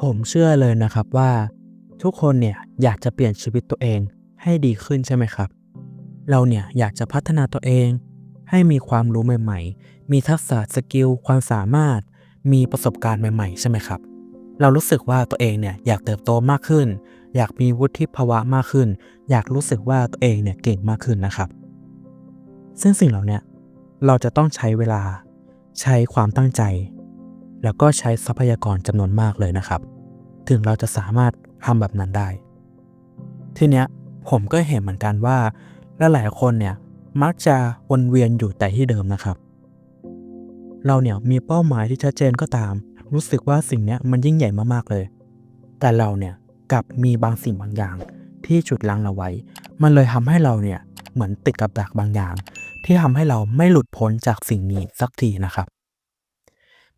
ผมเชื่อเลยนะครับว่า ทุกคนเนี่ยอยากจะเปลี่ยนชีวิตตัวเองให้ดีขึ้นใช่ไหมครับ เราเนี่ยอยากจะพัฒนาตัวเอง ให้มีความรู้ใหม่ ๆ มีทักษะสกิลความสามารถ มีประสบการณ์ใหม่ ๆ ใช่ไหมครับ เรารู้สึกว่าตัวเองเนี่ยอยากเติบโตมากขึ้น อยากมีวุฒิภาวะมากขึ้น อยากรู้สึกว่าตัวเองเนี่ยเก่งมากขึ้นนะครับ ซึ่งสิ่งเหล่านี้เราจะต้องใช้เวลาใช้ความตั้งใจ แล้วก็ใช้ทรัพยากรจำนวนมากเลยนะครับ ถึงเราจะสามารถทำแบบนั้นได้ ทีเนี้ยผมก็เห็นเหมือนกันว่าลหลายๆคนเนี่ยมักจะวนเวียนอยู่แต่ที่เดิมนะครับ เราเนี่ยมีเป้าหมายที่ชัดเจนก็ตาม รู้สึกว่าสิ่งเนี้ยมันยิ่งใหญ่มากๆเลย แต่เราเนี่ยกลับมีบางสิ่งบางอย่างที่จุดลังเราไว้ มันเลยทำให้เราเนี่ยเหมือนติดกับดักบางอย่าง ที่ทำให้เราไม่หลุดพ้นจากสิ่งนี้สักทีนะครับ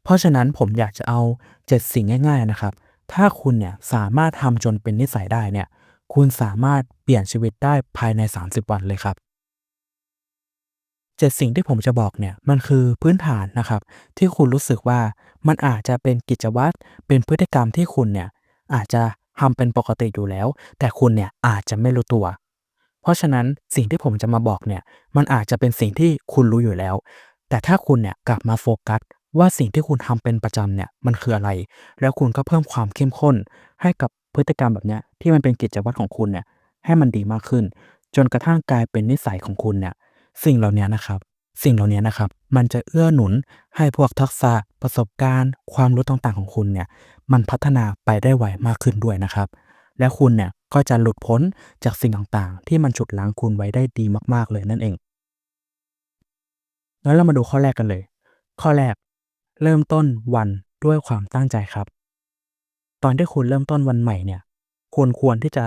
เพราะฉะนั้นผมอยากจะเอา 7 สิ่งง่ายๆนะครับ ถ้าคุณเนี่ยสามารถทำจนเป็นนิสัยได้เนี่ย คุณสามารถเปลี่ยนชีวิตได้ภายใน 30 วันเลยครับ 7 สิ่งที่ผมจะบอกเนี่ยมันคือพื้นฐานนะครับ ที่คุณรู้สึกว่ามันอาจจะเป็นกิจวัตรเป็นพฤติกรรมที่คุณเนี่ยอาจจะทำเป็นปกติอยู่แล้ว แต่คุณเนี่ยอาจจะไม่รู้ตัว เพราะฉะนั้นสิ่งที่ผมจะมาบอกเนี่ยมันอาจจะเป็นสิ่งที่คุณรู้อยู่แล้ว แต่ถ้าคุณเนี่ยกลับมาโฟกัส ว่าสิ่งที่คุณทำเป็นประจำเนี่ยมันคืออะไร แล้วคุณก็เพิ่มความเข้มข้น ให้กับพฤติกรรมแบบเนี้ยที่มันเป็นกิจวัตรของคุณเนี่ยให้มันดีมากขึ้น จนกระทั่งกลายเป็นนิสัยของคุณเนี่ยสิ่งเหล่านี้นะครับ สิ่งเหล่านี้นะครับ มันจะเอื้อหนุนให้พวกทักษะประสบการณ์ ความรู้ต่างๆของคุณเนี่ยมันพัฒนาไปได้ไวมากขึ้นด้วยนะครับ และคุณเนี่ยก็จะหลุดพ้นจากสิ่งต่างๆ ที่มันฉุดล้างคุณไว้ได้ดีมากๆเลยนั่นเองแล้วเรามาดูข้อแรกกันเลย ข้อแรก เริ่มต้นวันด้วยความตั้งใจครับ ตอนที่คุณเริ่มต้นวันใหม่เนี่ยคุณควรที่จะ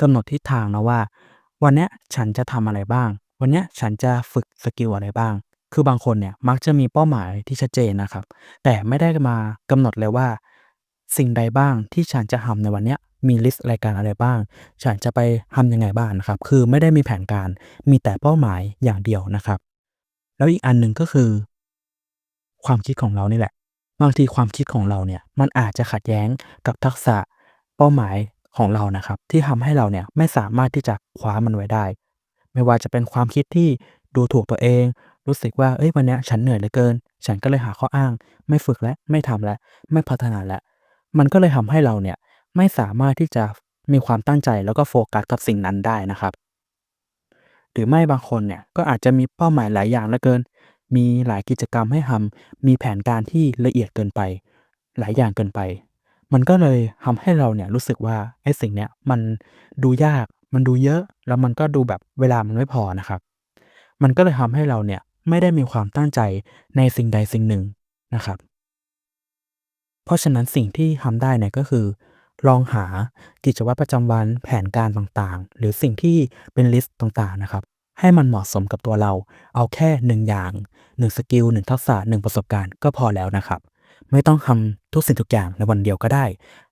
กำหนดทิศทางนะว่า วันนี้ฉันจะทำอะไรบ้าง วันนี้ฉันจะฝึกสกิลอะไรบ้าง คือบางคนเนี่ยมักจะมีเป้าหมายที่ชัดเจนนะครับ แต่ไม่ได้มากำหนดเลยว่า สิ่งใดบ้างที่ฉันจะทำในวันนี้มีลิสต์รายการอะไรบ้าง ฉันจะไปทำยังไงบ้างนะครับ คือไม่ได้มีแผนการ มีแต่เป้าหมายอย่างเดียวนะครับ แล้วอีกอันหนึ่งก็คือ ความคิดของเรานี่แหละ บางทีความคิดของเราเนี่ยมันอาจจะขัดแย้งกับทักษะเป้าหมายของเรานะครับ ที่ทำให้เราเนี่ยไม่สามารถที่จะคว้ามันไว้ได้ ไม่ว่าจะเป็นความคิดที่ดูถูกตัวเอง รู้สึกว่าเอ้ยวันนี้ฉันเหนื่อยเหลือเกิน ฉันก็เลยหาข้ออ้าง ไม่ฝึกและไม่ทำและไม่พัฒนาและ มันก็เลยทำให้เราเนี่ยไม่สามารถที่จะมีความตั้งใจแล้วก็โฟกัสกับสิ่งนั้นได้นะครับ หรือไม่บางคนเนี่ยก็อาจจะมีเป้าหมายหลายอย่างเหลือเกิน มีหลายกิจกรรมให้ทำมีแผนการที่ละเอียดเกินไป หลายอย่างเกินไป มันก็เลยทำให้เราเนี่ยรู้สึกว่าไอ้สิ่งเนี้ยมันดูยากมันดูเยอะ แล้วมันก็ดูแบบเวลามันไม่พอนะครับ มันก็เลยทำให้เราเนี่ยไม่ได้มีความตั้งใจในสิ่งใดสิ่งหนึ่งนะครับ เพราะฉะนั้นสิ่งที่ทำได้เนี่ยก็คือ ลองหากิจวัตรประจำวันแผนการต่างๆ หรือสิ่งที่เป็นลิสต์ต่างๆนะครับ ให้มันเหมาะสมกับตัวเรา เอาแค่หนึ่งอย่างหนึ่งสกิลหนึ่งทักษะหนึ่งประสบการณ์ก็พอแล้วนะครับ ไม่ต้องทำทุกสิ่งทุกอย่างในวันเดียวก็ได้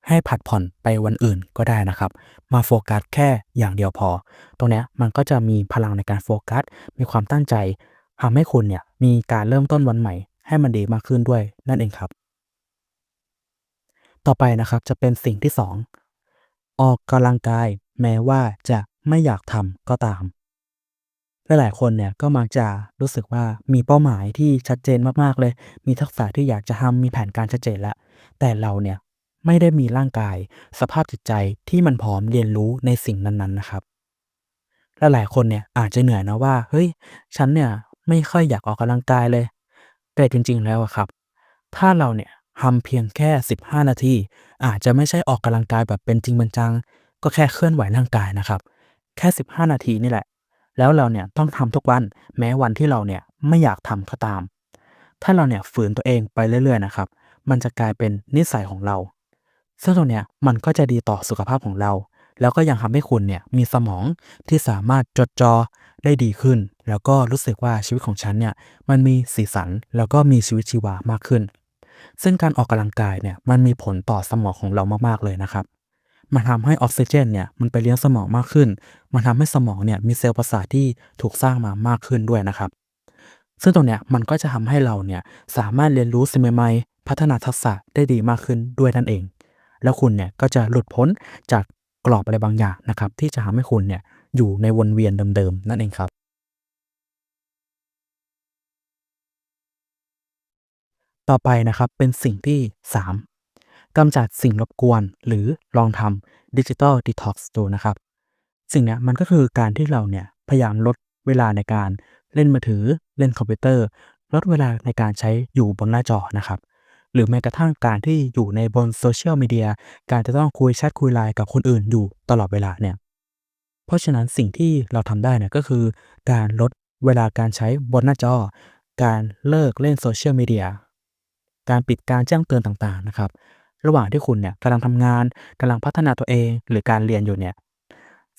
ให้ผัดผ่อนไปวันอื่นก็ได้นะครับ มาโฟกัสแค่อย่างเดียวพอ ตรงนี้มันก็จะมีพลังในการโฟกัส มีความตั้งใจทำให้คุณเนี่ยมีการเริ่มต้นวันใหม่ ให้มันดีมากขึ้นด้วยนั่นเองครับ ต่อไปนะครับจะเป็นสิ่งที่ 2 ออกกำลังกายแม้ว่าจะไม่อยากทำก็ตาม หลายๆคนเนี่ยก็มักจะรู้สึกว่ามีเป้าหมายที่ชัดเจนมากๆเลย มีทักษะที่อยากจะทำมีแผนการชัดเจนแล้ว แต่เราเนี่ยไม่ได้มีร่างกาย สภาพจิตใจที่มันพร้อมเรียนรู้ในสิ่งนั้นๆนะครับและหลายคนเนี่ยอาจจะเหนื่อยนะว่าเฮ้ยฉันเนี่ยไม่ค่อยอยากออกกำลังกายเลย แต่จริง ๆ แล้วครับ ถ้าเราเนี่ยทำเพียงแค่ 15 นาที อาจจะไม่ใช่ออกกำลังกายแบบเป็นจริงเป็นจัง ก็แค่เคลื่อนไหวร่างกายนะครับ แค่ 15 นาทีนี่แหละ แล้วเราเนี่ยต้องทำทุกวันแม้วันที่เราเนี่ยไม่อยากทำก็ตาม ถ้าเราเนี่ยฝืนตัวเองไปเรื่อยๆนะครับ มันจะกลายเป็นนิสัยของเรา ซึ่งตรงเนี้ยมันก็จะดีต่อสุขภาพของเรา แล้วก็ยังทำให้คุณเนี่ยมีสมองที่สามารถจดจอได้ดีขึ้น แล้วก็รู้สึกว่าชีวิตของฉันเนี่ยมันมีสีสันแล้วก็มีชีวิตชีวามากขึ้น ซึ่งการออกกำลังกายเนี่ยมันมีผลต่อสมองของเรามากๆเลยนะครับ มันทำให้ออกซิเจนเนี่ยมันไปเลี้ยงสมองมากขึ้น มันทำให้สมองเนี่ยมีเซลล์ประสาทที่ถูกสร้างมามากขึ้นด้วยนะครับ ซึ่งตรงเนี้ยมันก็จะทำให้เราเนี่ยสามารถเรียนรู้สิ่งใหม่ๆพัฒนาทักษะได้ดีมากขึ้นด้วยนั่นเอง แล้วคุณเนี่ยก็จะหลุดพ้นจากกรอบอะไรบางอย่างนะครับที่จะทำให้คุณเนี่ยอยู่ในวนเวียนเดิมๆนั่นเองครับต่อไปนะครับเป็นสิ่งที่ 3 กำจัดสิ่งรบกวน หรือลองทำดิจิทัลดีท็อกซ์ดูนะครับ สิ่งนี้มันก็คือการที่เราเนี่ยพยายามลดเวลาในการเล่นมือถือเล่นคอมพิวเตอร์ ลดเวลาในการใช้อยู่บนหน้าจอนะครับ หรือแม้กระทั่งการที่อยู่ในบนโซเชียลมีเดียการจะต้องคุยแชทคุยไลน์กับคนอื่นอยู่ตลอดเวลาเนี่ยเพราะฉะนั้นสิ่งที่เราทำได้เนี่ยก็คือ การลดเวลาการใช้บนหน้าจอ การเลิกเล่นโซเชียลมีเดียการปิดการแจ้งเตือนต่างๆนะครับ ระหว่างที่คุณเนี่ยกำลังทำงานกำลังพัฒนาตัวเอง หรือการเรียนอยู่เนี่ย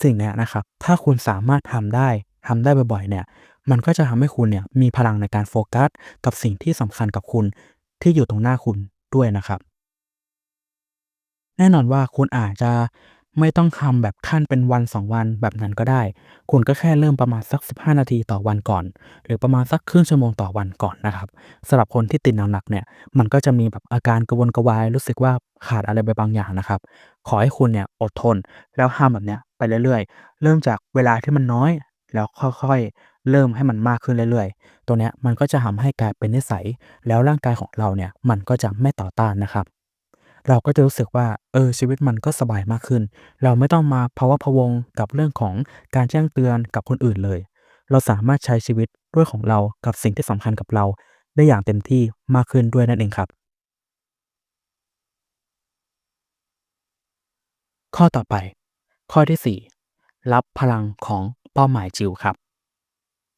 สิ่งเนี้ยนะครับถ้าคุณสามารถทำได้ทำได้บ่อยๆเนี่ยมันก็จะทำให้คุณเนี่ยมีพลังในการโฟกัส กับสิ่งที่สำคัญกับคุณที่อยู่ตรงหน้าคุณด้วยนะครับ แน่นอนว่าคุณอาจจะ ไม่ต้องทำแบบขั้นเป็นวัน 2 วันแบบนั้นก็ได้ คุณก็แค่เริ่มประมาณสัก 15 นาทีต่อวันก่อน หรือประมาณสักครึ่งชั่วโมงต่อวันก่อนนะครับสำหรับคนที่ติดหนักๆเนี่ย มันก็จะมีแบบอาการกระวนกระวาย รู้สึกว่าขาดอะไรไปบางอย่างนะครับ ขอให้คุณเนี่ยอดทน แล้วทำแบบเนี้ยไปเรื่อยๆ เริ่มจากเวลาที่มันน้อย แล้วค่อยๆ เริ่มให้มันมากขึ้นเรื่อยๆ ตัวเนี้ยมันก็จะทำให้กลายเป็นนิสัย แล้วร่างกายของเราเนี่ยมันก็จะไม่ต่อต้านนะครับ เราก็จะรู้สึกว่าเออชีวิตมันก็สบายมากขึ้น เราไม่ต้องมาพะวะพะวงกับเรื่องของการแจ้งเตือนกับคนอื่นเลย เราสามารถใช้ชีวิตด้วยของเรากับสิ่งที่สำคัญกับเรา ได้อย่างเต็มที่มากขึ้นด้วยนั่นเองครับ ข้อต่อไป ข้อที่ 4 รับพลังของเป้าหมายจิ๋วครับ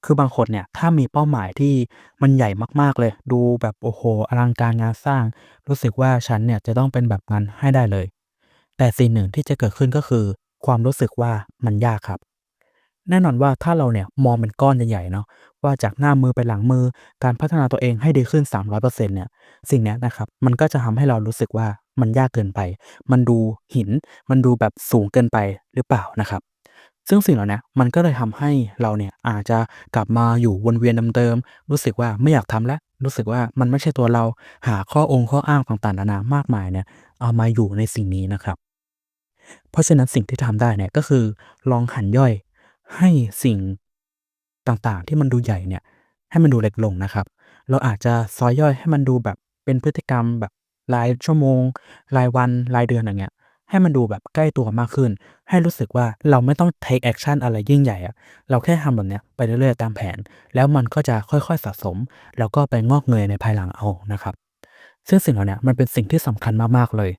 คือบางคนเนี่ย ถ้ามีเป้าหมายที่มันใหญ่มากๆเลย ดูแบบโอ้โฮอลังการงานสร้าง รู้สึกว่าฉันเนี่ยจะต้องเป็นแบบนั้นให้ได้เลย แต่สิ่งหนึ่งที่จะเกิดขึ้นก็คือ ความรู้สึกว่ามันยากครับ แน่นอนว่าถ้าเราเนี่ยมองเป็นก้อนใหญ่ๆเนาะว่าจากหน้ามือไปหลังมือการพัฒนาตัวเองให้ดีขึ้น 300%เนี่ยสิ่งเนี้ยนะครับมันก็จะทำให้เรารู้สึกว่ามันยากเกินไป มันดูหิน มันดูแบบสูงเกินไปหรือเปล่านะครับ ซึ่งสิ่งเหล่านี้มันก็เลยทำให้เราเนี่ยอาจจะกลับมาอยู่วนเวียนเดิมๆรู้สึกว่าไม่อยากทำแล้วรู้สึกว่ามันไม่ใช่ตัวเราหาข้อองค์ข้ออ้างต่างๆนานามากมายเนี่ยเอามาอยู่ในสิ่งนี้นะครับ เพราะฉะนั้นสิ่งที่ทำได้เนี่ยก็คือลองหันย่อยให้สิ่งต่างๆ ที่มันดูใหญ่เนี่ยให้มันดูเล็กลงนะครับ เราอาจจะซอยย่อยให้มันดูแบบเป็นพฤติกรรมแบบรายชั่วโมง รายวันรายเดือนอย่างเงี้ยให้มันดูแบบใกล้ตัวมากขึ้น ให้รู้สึกว่าเราไม่ต้อง take action อะไรยิ่งใหญ่อะเราแค่ทำแบบเนี้ยไปเรื่อยๆตามแผน แล้วมันก็จะค่อยๆสะสม แล้วก็ไปงอกเงยในภายหลังเอานะครับซึ่งสิ่งเหล่านี้มันเป็นสิ่งที่สำคัญมากๆเลย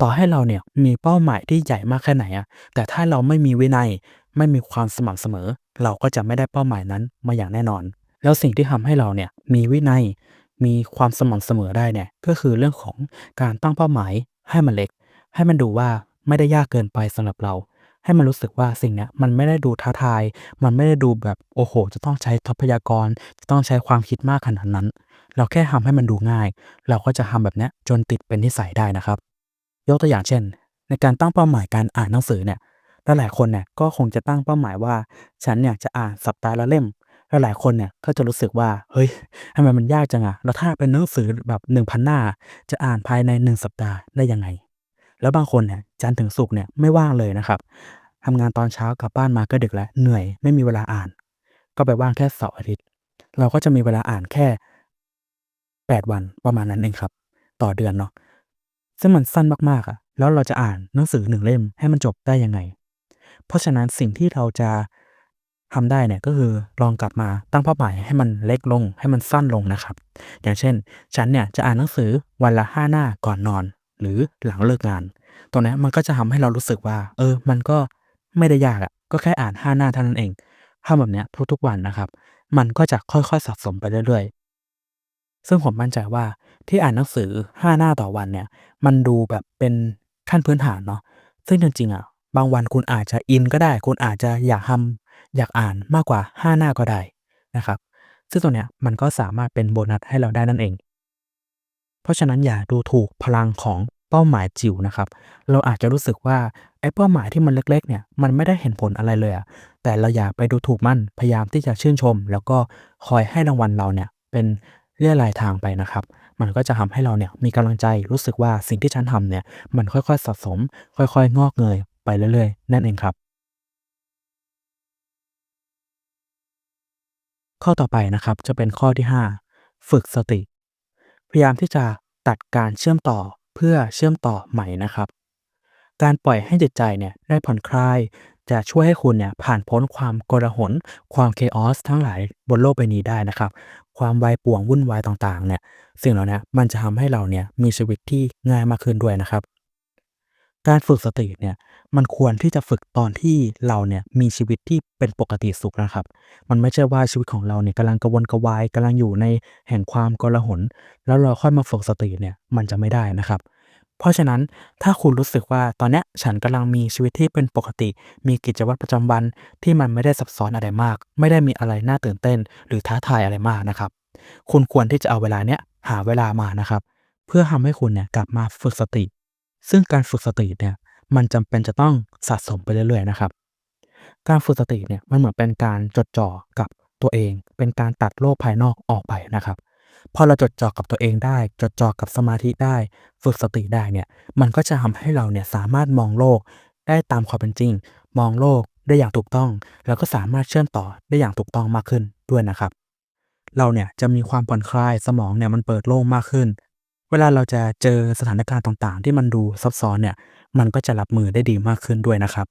ต่อให้เราเนี่ยมีเป้าหมายที่ใหญ่มากแค่ไหนอะแต่ถ้าเราไม่มีวินัย ไม่มีความสม่ำเสมอ เราก็จะไม่ได้เป้าหมายนั้นมาอย่างแน่นอน แล้วสิ่งที่ทำให้เราเนี่ยมีวินัย มีความสม่ำเสมอได้เนี่ยก็คือเรื่องของการตั้งเป้าหมายให้มันเล็ก ให้มันดูว่าไม่ได้ยากเกินไปสำหรับเรา ให้มันรู้สึกว่าสิ่งเนี้ยมันไม่ได้ดูท้าทาย มันไม่ได้ดูแบบโอ้โฮจะต้องใช้ทรัพยากร จะต้องใช้ความคิดมากขนาดนั้น เราแค่ทำให้มันดูง่าย เราก็จะทำแบบเนี้ยจนติดเป็นนิสัยได้นะครับ ยกตัวอย่างเช่น ในการตั้งเป้าหมายการอ่านหนังสือเนี่ยหลายๆคนเนี่ยก็คงจะตั้งเป้าหมายว่า ฉันเนี่ยจะอ่านสัปดาห์ละเล่มหลายๆคนเนี่ยก็จะรู้สึกว่าเฮ้ยทำไมมันยากจังอะแล้วถ้าเป็นหนังสือแบบ 1,000 หน้า จะอ่านภายใน 1 สัปดาห์ได้ยังไง แล้วบางคนเนี่ยจันถึงศุกร์เนี่ยไม่ว่างเลยนะครับทำงานตอนเช้ากลับบ้านมาก็ดึกแล้วเหนื่อยไม่มีเวลาอ่าน ก็ไปว่างแค่เสาร์อาทิตย์ เราก็จะมีเวลาอ่านแค่ 8 วันประมาณนั้นเองครับ ต่อเดือนเนาะซึ่งมันสั้นมากๆอะแล้วเราจะอ่านหนังสือหนึ่งเล่มให้มันจบได้ยังไง เพราะฉะนั้นสิ่งที่เราจะทำได้เนี่ยก็คือลองกลับมาตั้งเป้าหมายให้มันเล็กลงให้มันสั้นลงนะครับ อย่างเช่น ฉันเนี่ยจะอ่านหนังสือวันละ5หน้าก่อนนอน หรือหลังเลิกงาน ตรงนี้มันก็จะทำให้เรารู้สึกว่า เออ มันก็ไม่ได้ยากอะก็แค่อ่าน5หน้าเท่านั้นเองทำแบบเนี้ยทุกๆวันนะครับ มันก็จะค่อยๆสะสมไปเรื่อยๆ ซึ่งผมมั่นใจว่าที่อ่านหนังสือ5หน้าต่อวันเนี่ย มันดูแบบเป็นขั้นพื้นฐานเนาะ ซึ่งจริงๆอะบางวันคุณอาจจะอินก็ได้ คุณอาจจะอยากทำอยากอ่านมากกว่า5หน้าก็ได้นะครับ ซึ่งตรงเนี้ยมันก็สามารถเป็นโบนัสให้เราได้นั่นเอง เพราะฉะนั้นอย่าดูถูกพลังของเป้าหมายจิ๋วนะครับ เราอาจจะรู้สึกว่าไอ้เป้าหมายที่มันเล็กๆเนี่ยมันไม่ได้เห็นผลอะไรเลยอะแต่เราอย่าไปดูถูกมันพยายามที่จะชื่นชม แล้วก็คอยให้รางวัลเราเนี่ยเป็นเรี่อยรายทางไปนะครับ มันก็จะทำให้เราเนี่ยมีกำลังใจรู้สึกว่าสิ่งที่ฉันทำเนี่ยมันค่อยๆสะสม ค่อยๆ งอกเงยไปเรื่อยๆ นั่นเองครับ ข้อต่อไปนะครับจะเป็นข้อที่ 5 ฝึกสติ พยายามที่จะตัดการเชื่อมต่อเพื่อเชื่อมต่อใหม่นะครับ การปล่อยให้จิตใจเนี่ยได้ผ่อนคลาย จะช่วยให้คุณเนี่ยผ่านพ้นความโกลาหล ความเคออสทั้งหลายบนโลกใบนี้ได้นะครับ ความวายป่วงวุ่นวายต่างๆเนี่ยสิ่งเหล่านี้มันจะทำให้เราเนี่ยมีชีวิตที่ง่ายมากขึ้นด้วยนะครับ การฝึกสติเนี่ยมันควรที่จะฝึกตอนที่เราเนี่ยมีชีวิตที่เป็นปกติสุขนะครับ มันไม่ใช่ว่าชีวิตของเราเนี่ยกำลังกระวนกระวายกำลังอยู่ในแห่งความโกลาหลแล้วเราค่อยมาฝึกสติเนี่ยมันจะไม่ได้นะครับ เพราะฉะนั้นถ้าคุณรู้สึกว่าตอนนี้ฉันกำลังมีชีวิตที่เป็นปกติ มีกิจวัตรประจำวันที่มันไม่ได้ซับซ้อนอะไรมาก ไม่ได้มีอะไรน่าตื่นเต้น หรือท้าทายอะไรมากนะครับ คุณควรที่จะเอาเวลาเนี้ยหาเวลามานะครับ เพื่อทำให้คุณเนี่ยกลับมาฝึกสติ ซึ่งการฝึกสติเนี่ยมันจำเป็นจะต้องสะสมไปเรื่อยๆนะครับ การฝึกสติเนี่ยมันเหมือนเป็นการจดจ่อกับตัวเอง เป็นการตัดโลกภายนอกออกไปนะครับ พอเราจดจ่อกับตัวเองได้ จดจ่อกับสมาธิได้ ฝึกสติได้เนี่ย มันก็จะทำให้เราเนี่ยสามารถมองโลกได้ตามความเป็นจริง มองโลกได้อย่างถูกต้อง แล้วก็สามารถเชื่อมต่อได้อย่างถูกต้องมากขึ้นด้วยนะครับ เราเนี่ยจะมีความผ่อนคลายสมองเนี่ยมันเปิดโล่งมากขึ้น เวลาเราจะเจอสถานการณ์ต่างๆ ที่มันดูซับซ้อนเนี่ย มันก็จะรับมือได้ดีมากขึ้นด้วยนะครับ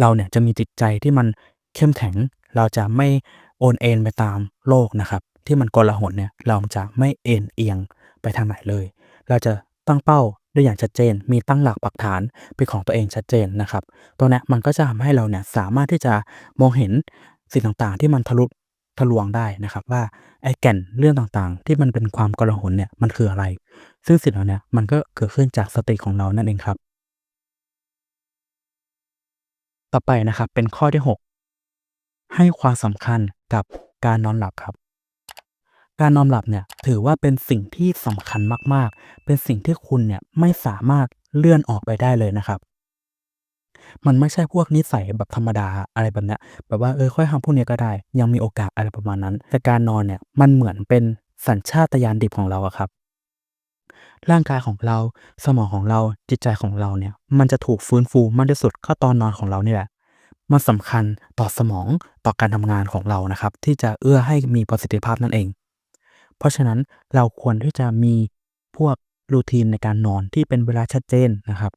เราเนี่ยจะมีจิตใจที่มันเข้มแข็ง เราจะไม่โอนเอ็นไปตามโลกนะครับ ที่มันกลาหลเนี่ย เราจะไม่เอ็นเอียงไปทางไหนเลย เราจะตั้งเป้าได้อย่างชัดเจน มีตั้งหลักปักฐานเป็นของตัวเองชัดเจนนะครับ ตัวนี้มันก็จะทำให้เราเนี่ยสามารถที่จะมองเห็นสิ่งต่างๆ ที่มันทะลุ ทะลวงได้นะครับ ว่าไอ้แก่นเรื่องต่างๆ ที่มันเป็นความกลาหลเนี่ยมันคืออะไร ซึ่งสิ่งเหล่านี้มันก็เกิดขึ้นจากสติของเรานั่นเองครับ ต่อไปนะครับเป็นข้อที่ 6 ให้ความสำคัญกับการนอนหลับครับ การนอนหลับเนี่ยถือว่าเป็นสิ่งที่สำคัญมากๆ เป็นสิ่งที่คุณเนี่ยไม่สามารถเลื่อนออกไปได้เลยนะครับ มันไม่ใช่พวกนิสัยแบบธรรมดาอะไรแบบเนี้ยแบบว่าเออค่อยทำพวกนี้ก็ได้ ยังมีโอกาสอะไรประมาณนั้น แต่การนอนเนี่ยมันเหมือนเป็นสัญชาตญาณดิบของเราอะครับ ร่างกายของเราสมองของเราจิตใจของเราเนี่ย มันจะถูกฟื้นฟูมากที่สุดก็ตอนนอนของเรานี่แหละมันสำคัญต่อสมองต่อการทำงานของเรานะครับ ที่จะเอื้อให้มีประสิทธิภาพนั่นเอง เพราะฉะนั้นเราควรที่จะมีพวกรูทีนในการนอนที่เป็นเวลาชัดเจนนะครับ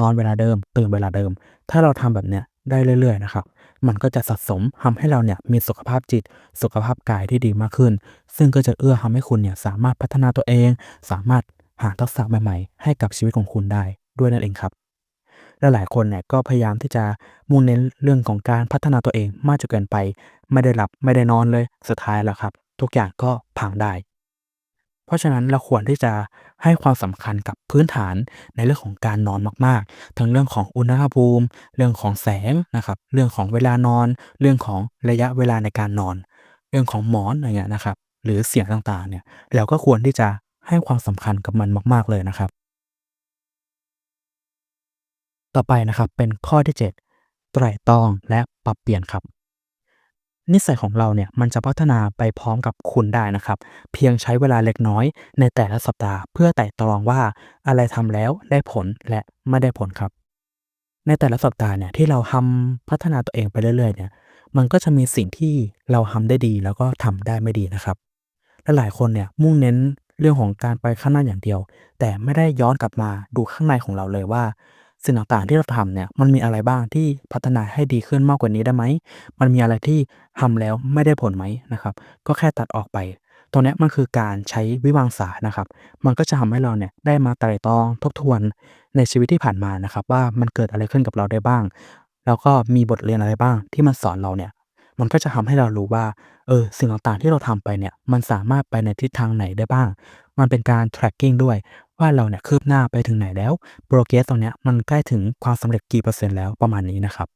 นอนเวลาเดิม ตื่นเวลาเดิม ถ้าเราทำแบบเนี้ยได้เรื่อยๆนะครับ มันก็จะสะสมทำให้เราเนี่ยมีสุขภาพจิต สุขภาพกายที่ดีมากขึ้น ซึ่งก็จะเอื้อทำให้คุณเนี่ยสามารถพัฒนาตัวเอง สามารถหาทักษะใหม่ๆ ให้กับชีวิตของคุณได้ด้วยนั่นเองครับและหลายคนเนี่ยก็พยายามที่จะมุ่งเน้นเรื่องของการพัฒนาตัวเองมากจนเกินไป ไม่ได้หลับไม่ได้นอนเลยสุดท้ายแล้วครับ ทุกอย่างก็พังได้ เพราะฉะนั้นเราควรที่จะให้ความสำคัญกับพื้นฐานในเรื่องของการนอนมากๆ ทั้งเรื่องของอุณหภูมิ เรื่องของแสงนะครับ เรื่องของเวลานอน เรื่องของระยะเวลาในการนอน เรื่องของหมอนอะไรเงี้ยนะครับ หรือเสียงต่างๆ เนี่ยเราก็ควรที่จะให้ความสำคัญกับมันมาก ๆ เลยนะครับ ต่อไปนะครับเป็นข้อที่ 7 ไตร่ตรองและปรับเปลี่ยนครับ นิสัยของเราเนี่ยมันจะพัฒนาไปพร้อมกับคุณได้นะครับ เพียงใช้เวลาเล็กน้อยในแต่ละสัปดาห์ เพื่อไต่ตรองว่าอะไรทำแล้วได้ผลและไม่ได้ผลครับ ในแต่ละสัปดาห์เนี่ยที่เราทำพัฒนาตัวเองไปเรื่อยๆเนี่ยมันก็จะมีสิ่งที่เราทำได้ดีแล้วก็ทำได้ไม่ดีนะครับและหลายคนเนี่ยมุ่งเน้นเรื่องของการไปข้างหน้าอย่างเดียว แต่ไม่ได้ย้อนกลับมาดูข้างในของเราเลยว่า สิ่งต่างๆที่เราทำเนี่ยมันมีอะไรบ้างที่พัฒนาให้ดีขึ้นมากกว่านี้ได้ไหม มันมีอะไรที่ทำแล้วไม่ได้ผลไหมนะครับ ก็แค่ตัดออกไป ตรงนี้มันคือการใช้วิวังสานะครับ มันก็จะทำให้เราเนี่ยได้มาไตร่ตรองทบทวนในชีวิตที่ผ่านมานะครับ ว่ามันเกิดอะไรขึ้นกับเราได้บ้าง แล้วก็มีบทเรียนอะไรบ้างที่มันสอนเราเนี่ย มันก็จะทำให้เรารู้ว่าเออสิ่งต่างๆที่เราทำไปเนี่ยมันสามารถไปในทิศทางไหนได้บ้าง มันเป็นการ tracking ด้วย ว่าเราเนี่ยคืบหน้าไปถึงไหนแล้ว progress ตรงเนี้ยมันใกล้ถึงความสำเร็จกี่เปอร์เซ็นต์แล้วประมาณนี้นะครับ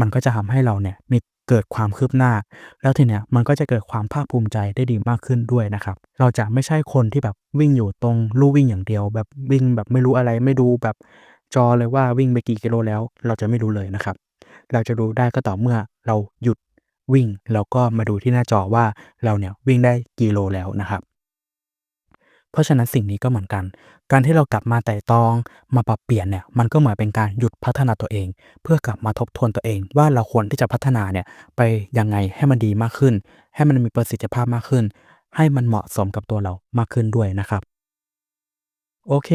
มันก็จะทำให้เราเนี่ยมีเกิดความคืบหน้า แล้วทีเนี้ยมันก็จะเกิดความภาคภูมิใจได้ดีมากขึ้นด้วยนะครับ เราจะไม่ใช่คนที่แบบวิ่งอยู่ตรงลู่วิ่งอย่างเดียว แบบวิ่งแบบไม่รู้อะไรไม่ดูแบบจอเลยว่าวิ่งไปกี่กิโลแล้ว เราจะไม่รู้เลยนะครับ เราจะรู้ได้ก็ต่อเมื่อเราหยุดวิ่งแล้วก็มาดูที่หน้าจอว่าเราเนี่ยวิ่งได้กี่โลแล้วนะครับ เพราะฉะนั้นสิ่งนี้ก็เหมือนกัน การที่เรากลับมาไตร่ตองมาปรับเปลี่ยนเนี่ยมันก็เหมือนเป็นการหยุดพัฒนาตัวเอง เพื่อกลับมาทบทวนตัวเอง ว่าเราควรที่จะพัฒนาเนี่ยไปยังไงให้มันดีมากขึ้น ให้มันมีประสิทธิภาพมากขึ้น ให้มันเหมาะสมกับตัวเรามากขึ้นด้วยนะครับ โอเค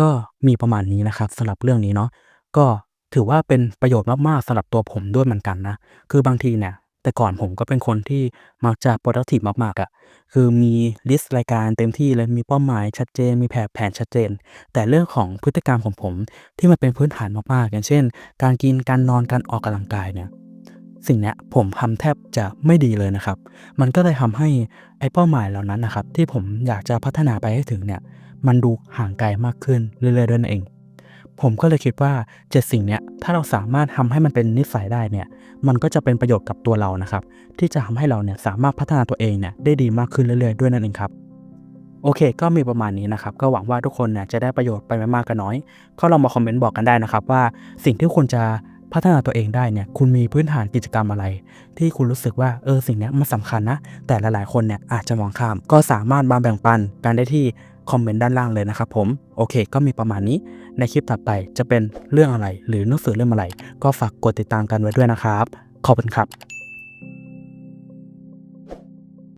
ก็มีประมาณนี้นะครับสำหรับเรื่องนี้เนาะก็ถือว่าเป็นประโยชน์มากๆสำหรับตัวผมด้วยเหมือนกันนะ คือบางทีเนี่ย แต่ก่อนผมก็เป็นคนที่มักจะ productive มากๆอะคือมีลิสต์รายการเต็มที่เลยมีเป้าหมายชัดเจน มีแผนแผนชัดเจน แต่เรื่องของพฤติกรรมของผมที่มันเป็นพื้นฐานมากๆ อย่างเช่น การกินการนอนการออกกำลังกายเนี่ยสิ่งนี้ผมทำแทบจะไม่ดีเลยนะครับ มันก็เลยทำให้ไอ้เป้าหมายเหล่านั้นนะครับ ที่ผมอยากจะพัฒนาไปให้ถึงเนี่ย มันดูห่างไกลมากขึ้นเรื่อยๆด้วยนั่นเอง ผมก็เลยคิดว่าเจ็ดสิ่งเนี้ยถ้าเราสามารถทำให้มันเป็นนิสัยได้เนี่ยมันก็จะเป็นประโยชน์กับตัวเรานะครับ ที่จะทำให้เราเนี่ยสามารถพัฒนาตัวเองเนี่ยได้ดีมากขึ้นเรื่อยๆด้วยนั่นเองครับโอเค ก็มีประมาณนี้นะครับ ก็หวังว่าทุกคนเนี่ยจะได้ประโยชน์ไปไม่มากก็น้อย ก็ลองมาคอมเมนต์บอกกันได้นะครับ ว่าสิ่งที่คุณจะพัฒนาตัวเองได้เนี่ยคุณมีพื้นฐานกิจกรรมอะไร ที่คุณรู้สึกว่าเออสิ่งเนี้ยมันสำคัญนะ แต่หลายๆคนเนี่ยอาจจะมองข้าม ก็สามารถมาแบ่งปันกันได้ที่คอมเมนต์ด้านล่างเลยนะครับผมโอเค ก็มีประมาณนี้ ในคลิปถัดไปจะเป็นเรื่องอะไร หรือหนังสือเล่มอะไร ก็ฝากกดติดตามกันไว้ด้วยนะครับ ขอบคุณครับ